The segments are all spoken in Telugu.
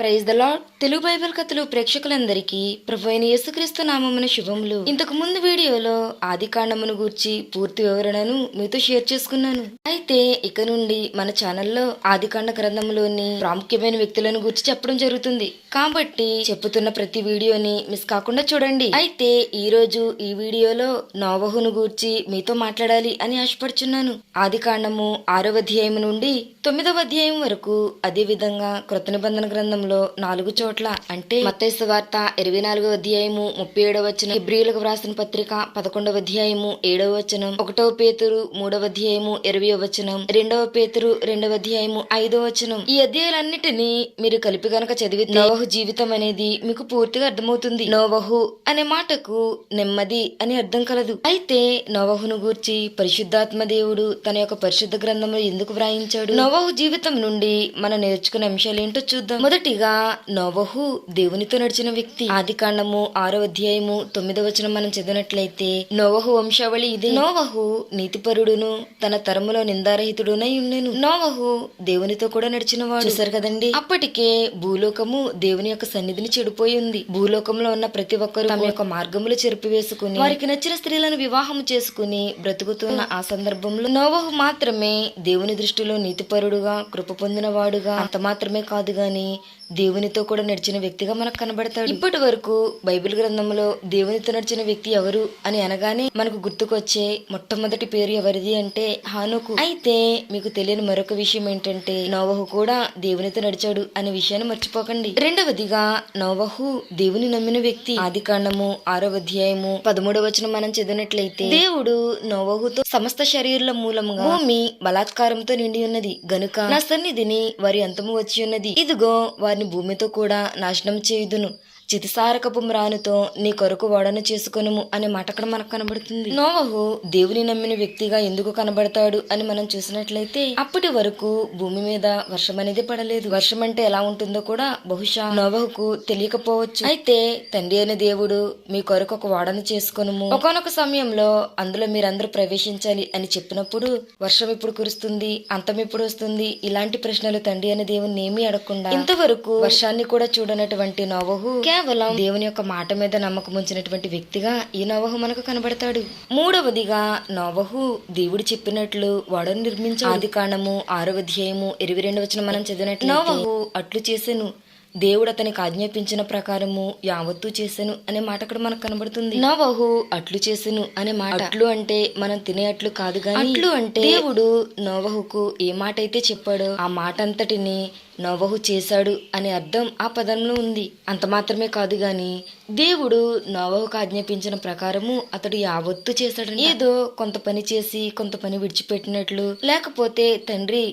Praise the Lord Telugu Bible కథలు ప్రేక్షకులందరికీ ప్రభు అయిన యేసుక్రీస్తు నామమున శుభములు. ఇంతకు ముందు వీడియోలో ఆది కాండమును గూర్చి పూర్తి వివరణను మీతో షేర్ చేసుకున్నాను. అయితే ఇక నుండి మన ఛానల్లో ఆది కాండ గ్రంథంలోని ప్రాముఖ్యమైన వ్యక్తులను గూర్చి చెప్పడం జరుగుతుంది. కాబట్టి చెప్పుతున్న ప్రతి వీడియోని మిస్ కాకుండా చూడండి. అయితే ఈ రోజు ఈ వీడియోలో నోవహును గూర్చి మీతో మాట్లాడాలి అని ఆశపడుచున్నాను. ఆది కాండము ఆరవ అధ్యాయం నుండి తొమ్మిదవ అధ్యాయం వరకు అదే విధంగా కృత నిబంధన గ్రంథంలో నాలుగు చోట్ల అంటే మత్తైసు వార్త ఇరవై నాలుగవ అధ్యాయము ముప్పై ఏడవ వచనం ఇబ్రియులకు వ్రాసిన పత్రిక పదకొండవ అధ్యాయము ఏడవ వచనం ఒకటవ పేతురు మూడవ అధ్యాయము ఇరవై వచనం రెండవ పేతురు రెండవ అధ్యాయము ఐదవ వచనం. ఈ అధ్యాయాలన్నిటినీ మీరు కలిపి గనక చదివితే నోవహు జీవితం అనేది మీకు పూర్తిగా అర్థమవుతుంది. నోవహు అనే మాటకు నెమ్మది అని అర్థం కలదు. అయితే నోవహును గూర్చి పరిశుద్ధాత్మ దేవుడు తన యొక్క పరిశుద్ధ గ్రంథంలో ఎందుకు వ్రాయించాడు? నోవహు జీవితం నుండి మనం నేర్చుకునే అంశాలు ఏంటో చూద్దాం. మొదటిగా నోవహు దేవునితో నడిచిన వ్యక్తి. ఆది కాండము ఆరో అధ్యాయము తొమ్మిదవ వచనం మనం చదివినట్లయితే నోవహు వంశావళి ఇది. నోవహు నీతిపరుడును తన తరములో నిందారహితుడునై ఉండేను నోవహు దేవునితో కూడా నడిచిన వాడు చూసారు కదండి? అప్పటికే భూలోకము దేవుని యొక్క సన్నిధిని చెడిపోయి ఉంది. భూలోకంలో ఉన్న ప్రతి ఒక్కరు తమ యొక్క మార్గములు చెరిపివేసుకుని వారికి నచ్చిన స్త్రీలను వివాహం చేసుకుని బ్రతుకుతున్న ఆ సందర్భంలో నోవహు మాత్రమే దేవుని దృష్టిలో నీతిపరుడుగా కృప పొందినవాడుగా. అంత మాత్రమే కాదు గాని దేవునితో కూడా నడిచిన వ్యక్తిగా మనకు కనబడతాడు. ఇప్పటి వరకు బైబిల్ గ్రంథంలో దేవునితో నడిచిన వ్యక్తి ఎవరు అని అనగానే మనకు గుర్తుకొచ్చే మొట్టమొదటి పేరు ఎవరిది అంటే హానుకు. అయితే మీకు తెలియని మరొక విషయం ఏంటంటే నోవహు కూడా దేవునితో నడిచాడు అనే విషయాన్ని మర్చిపోకండి. రెండవదిగా నోవహు దేవుని నమ్మిన వ్యక్తి. ఆది కాండము ఆరవ అధ్యాయము పదమూడవ వచనం మనం చదివినట్లయితే దేవుడు నోవహుతో సమస్త శరీరుల మూలముగా భూమి బలాత్కారంతో నిండి ఉన్నది. గనుక నా సన్నిధిని వారి అంతము వచ్చి ఉన్నది. ఇదిగో వారిని భూమితో కూడా నాశనం చేయుదును. చితిసారకపు మ్రానుతో నీ కొరకు ఓడను చేసుకొనుము అనే మాట అక్కడ మనకు కనబడుతుంది. నోవహు! దేవుని నమ్మిన వ్యక్తిగా ఎందుకు కనబడతాడు అని మనం చూసినట్లయితే అప్పటి వరకు భూమి మీద వర్షం అనేది పడలేదు. వర్షం అంటే ఎలా ఉంటుందో కూడా బహుశా నోవహుకు తెలియకపోవచ్చు. అయితే తండ్రి అయిన దేవుడు మీ కొరకు ఒక ఓడను చేసుకొనుము. ఒకనొక సమయంలో అందులో మీరందరూ ప్రవేశించాలి అని చెప్పినప్పుడు వర్షం ఎప్పుడు కురుస్తుంది అంతం ఎప్పుడు వస్తుంది? ఇలాంటి ప్రశ్నలు తండ్రి అయిన దేవుని ఏమీ అడగకుండా ఇంతవరకు వర్షాన్ని కూడా చూడనటువంటి నోవహు కేవలం దేవుని యొక్క మాట మీద నమ్మకం ఉంచినటువంటి వ్యక్తిగా ఈ నోవహు మనకు కనబడతాడు. మూడవదిగా నోవహు దేవుడు చెప్పినట్లు వాడను నిర్మించాడు. ఆది కాండము ఆరవ అధ్యాయము ఇరవై రెండు వచ్చిన మనం చదివినట్లు నోవహు అట్లు చేసెను. దేవుడు అతనికి ఆజ్ఞాపించిన ప్రకారము యావత్తు చేసెను అనే మాట అక్కడ మనకు కనబడుతుంది. నోవహు. అట్లు చేసెను అనే మాట. అట్లు అంటే మనం తినే అట్లు కాదు గాని అట్లు అంటే దేవుడు నోవహుకు ఏ మాట అయితే చెప్పాడో ఆ మాట అంతటిని నోవహు చేశాడు అనే అర్థం ఆ పదంలో ఉంది. అంత మాత్రమే కాదు గాని దేవుడు నోవహుకు ఆజ్ఞాపించిన ప్రకారము అతడు యావత్తు చేశాడు ఏదో కొంత పని చేసి కొంత పని విడిచిపెట్టినట్లు లేకపోతే తండ్రి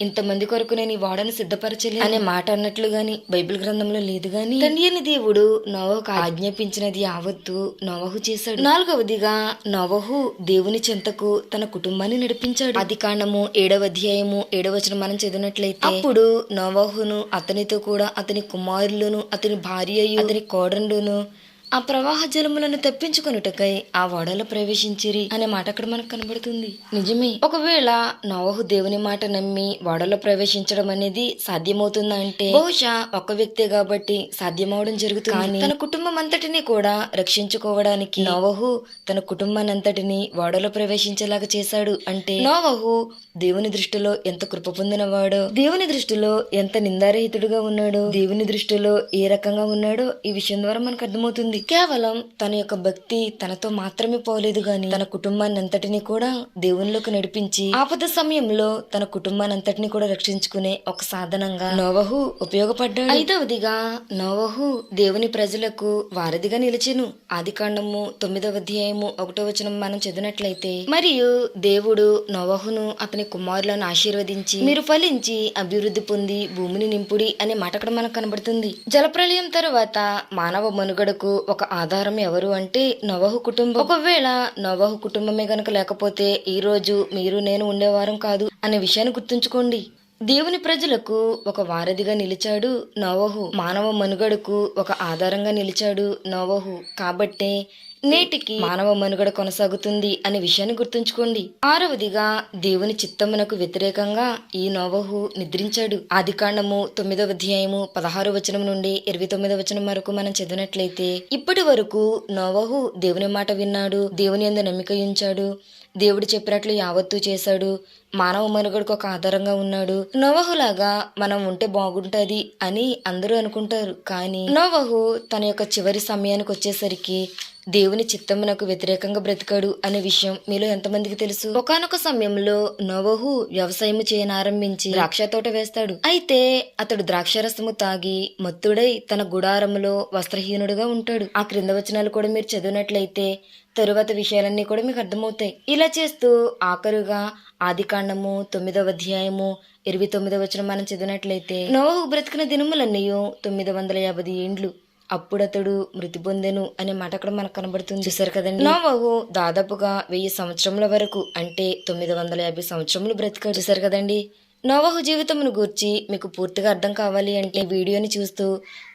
ఇంతమంది కొరకు నేను ఈ వాడను సిద్ధపరచలే అనే మాట అన్నట్లు గాని బైబిల్ గ్రంథంలో లేదు గాని తండ్రి దేవుడు నోవహుకు ఆజ్ఞాపించినది యావత్తు నోవహు చేశాడు. నాలుగవదిగా నోవహు దేవుని చెంతకు తన కుటుంబాన్ని నడిపించాడు. ఆది కాండము ఏడవ అధ్యాయము ఏడవ వచనం మనం చదివినట్లయితే అప్పుడు నోవహును అతనితో కూడా అతని కుమారులను అతని భార్యయు అతని కోడండును ఆ ప్రవాహ జలములను తప్పించుకొనుటకై ఆ ఓడలో ప్రవేశించిరి అనే మాట అక్కడ మనకు కనబడుతుంది. నిజమే. ఒకవేళ నోవహు దేవుని మాట నమ్మి ఓడలో ప్రవేశించడం అనేది సాధ్యమవుతుందా అంటే? బహుశా ఒక వ్యక్తే కాబట్టి సాధ్యమవడం జరుగుతుంది. కానీ తన కుటుంబం అంతటిని కూడా రక్షించుకోవడానికి నోవహు తన కుటుంబాన్ని అంతటిని ఓడలో ప్రవేశించేలాగా చేశాడు అంటే? నోవహు దేవుని దృష్టిలో ఎంత కృప పొందినవాడో? దేవుని దృష్టిలో ఎంత నిందారహితుడుగా ఉన్నాడో? దేవుని దృష్టిలో ఏ రకంగా ఉన్నాడో? ఈ విషయం ద్వారా మనకు అర్థమవుతుంది. కేవలం తన యొక్క భక్తి తనతో మాత్రమే పోలేదు గాని తన కుటుంబాన్ని అంతటిని కూడా దేవునిలోకి నడిపించి ఆపద సమయంలో తన కుటుంబాన్ని అంతటిని కూడా రక్షించుకునే ఒక సాధనంగా నోవహు ఉపయోగపడ్డాడు. ఐదవదిగా నోవహు దేవుని ప్రజలకు వారధిగా నిలిచెను. ఆది కాండము తొమ్మిదవ అధ్యాయము ఒకటో వచనం మనం చదివినట్లయితే మరియు దేవుడు నోవహును అతని కుమారులను ఆశీర్వదించి మీరు ఫలించి అభివృద్ధి పొంది భూమిని నింపుడి అనే మాట అక్కడ మనకు కనబడుతుంది. జలప్రలయం తరువాత మానవ మనుగడకు ఒక ఆధారం ఎవరు అంటే నవహు కుటుంబం. ఒకవేళ నవహు కుటుంబమే గనక లేకపోతే ఈ రోజు మీరు నేను ఉండేవారం కాదు అనే విషయాన్ని గుర్తుంచుకోండి. దేవుని ప్రజలకు ఒక వారధిగా నిలిచాడు నవహు. మానవ మనుగడకు ఒక ఆధారంగా నిలిచాడు నవహు. కాబట్టే నేటికి మానవ మనుగడ కొనసాగుతుంది అనే విషయాన్ని గుర్తుంచుకోండి. ఆరవదిగా దేవుని చిత్తమునకు వ్యతిరేకంగా ఈ నోవహు నిద్రించాడు. ఆది కాండము తొమ్మిదవ అధ్యాయము పదహారు వచనం నుండి ఇరవై తొమ్మిదవ వచనం వరకు మనం చదివినట్లయితే ఇప్పటి వరకు నోవహు దేవుని మాట విన్నాడు దేవుని ఎందు నమ్మిక ఉంచాడు దేవుడు చెప్పినట్లు యావత్తూ చేశాడు మానవ మనుగడకు ఒక ఆధారంగా ఉన్నాడు. నోవహులాగా మనం ఉంటే బాగుంటుంది అని అందరూ అనుకుంటారు. కానీ నోవహు తన యొక్క చివరి సమయానికి వచ్చేసరికి దేవుని చిత్తమునకు వ్యతిరేకంగా బ్రతికాడు అనే విషయం మీలో ఎంతమందికి తెలుసు? ఒకనొక సమయంలో నోవహు వ్యవసాయం చేయనారంభించి ద్రాక్ష తోట వేస్తాడు. అయితే అతడు ద్రాక్షరసము తాగి మత్తుడై తన గుడారములో వస్త్రహీనుడుగా ఉంటాడు. ఆ క్రింద వచనాలు కూడా మీరు చదివినట్లయితే తరువాత విషయాలన్నీ కూడా మీకు అర్థమవుతాయి. ఇలా చేస్తూ ఆఖరుగా ఆదికాండము తొమ్మిదవ అధ్యాయము ఇరవై తొమ్మిదవ వచనం మనం చదివినట్లయితే నోవహు బ్రతికిన దినములన్నీ తొమ్మిది వందల యాభై ఏండ్లు. అప్పుడు అతడు మృతి పొందెను అనే మాట అక్కడ మనకు కనబడుతుంది. చూసారు కదండి? నోవహు దాదాపుగా వెయ్యి సంవత్సరముల వరకు అంటే తొమ్మిది వందల యాభై సంవత్సరములు బ్రతికాడు చూసారు కదండి? నోవహు జీవితమును గూర్చి మీకు పూర్తిగా అర్థం కావాలి అంటే ఈ వీడియోని చూస్తూ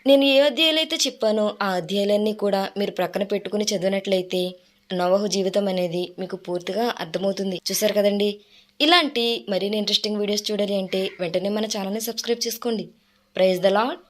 నేను ఏ అధ్యాయాలు అయితే చెప్పానో ఆ అధ్యాయాలన్నీ కూడా మీరు ప్రక్కన పెట్టుకుని చదివినట్లయితే నోవహు జీవితం అనేది మీకు పూర్తిగా అర్థమవుతుంది. చూసారు కదండి? ఇలాంటి మరిన్ని ఇంట్రెస్టింగ్ వీడియోస్ చూడాలి అంటే వెంటనే మన ఛానల్ని సబ్స్క్రైబ్ చేసుకోండి. Praise the lord